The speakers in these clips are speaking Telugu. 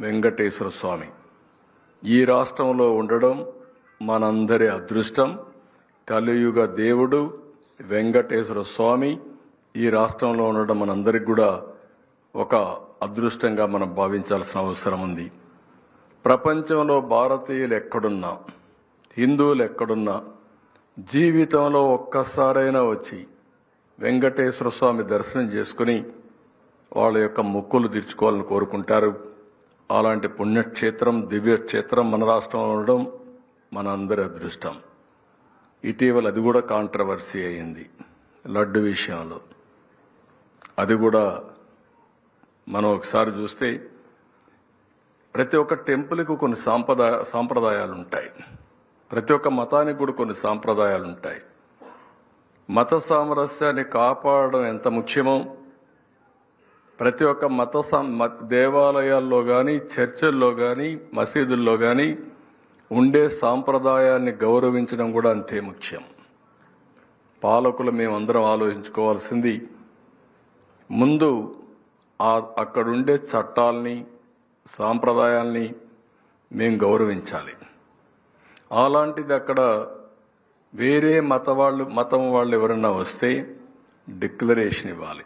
వెంకటేశ్వర స్వామి. ఈ రాష్ట్రంలో ఉండడం మనందరి అదృష్టం. కలియుగ దేవుడు వెంకటేశ్వర స్వామి. ఈ రాష్ట్రంలో ఉండడం మనందరికి కూడా ఒక అదృష్టంగా మనం భావించాల్సిన అవసరం ఉంది. ప్రపంచంలో భారతీయులు ఎక్కడున్నా హిందువులు ఎక్కడున్నా జీవితంలో ఒక్కసారైనా వచ్చి వెంకటేశ్వర స్వామి దర్శనం చేసుకుని వాళ్ళ యొక్క మొక్కులు తీర్చుకోవాలని కోరుకుంటారు. అలాంటి పుణ్యక్షేత్రం దివ్యక్షేత్రం మన రాష్ట్రంలో ఉండడం మన అందరి అదృష్టం. ఇటీవల అది కూడా కాంట్రవర్సీ అయింది లడ్డు విషయంలో. అది కూడా మనం ఒకసారి చూస్తే ప్రతి ఒక్క టెంపుల్కి కొన్ని సాంప్రదాయ సాంప్రదాయాలు ఉంటాయి ప్రతి ఒక్క మతానికి కూడా కొన్ని సాంప్రదాయాలు ఉంటాయి మత సామరస్యాన్ని కాపాడడం ఎంత ముఖ్యమో ప్రతి ఒక్క మత మ- దేవాలయాల్లో కానీ చర్చల్లో కానీ మసీదుల్లో కానీ ఉండే సాంప్రదాయాన్ని గౌరవించడం కూడా అంతే ముఖ్యం. పాలకులు మేమందరం ఆలోచించుకోవాల్సింది ముందు అక్కడుండే చట్టాల్ని సాంప్రదాయాల్ని మేము గౌరవించాలి. అలాంటిది అక్కడ వేరే మత వాళ్ళు మతం వాళ్ళు ఎవరన్నా వస్తే డిక్లరేషన్ ఇవ్వాలి.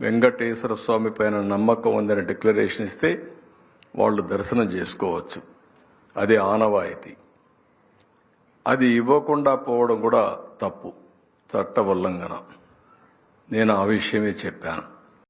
వెంకటేశ్వర స్వామి పైన నమ్మకం ఉందని డిక్లరేషన్ ఇస్తే వాళ్ళు దర్శనం చేసుకోవచ్చు. అది ఆనవాయితీ. అది ఇవ్వకుండా పోవడం కూడా తప్పు. చట్టవల్లంఘన. నేను ఆ విషయమే చెప్పాను.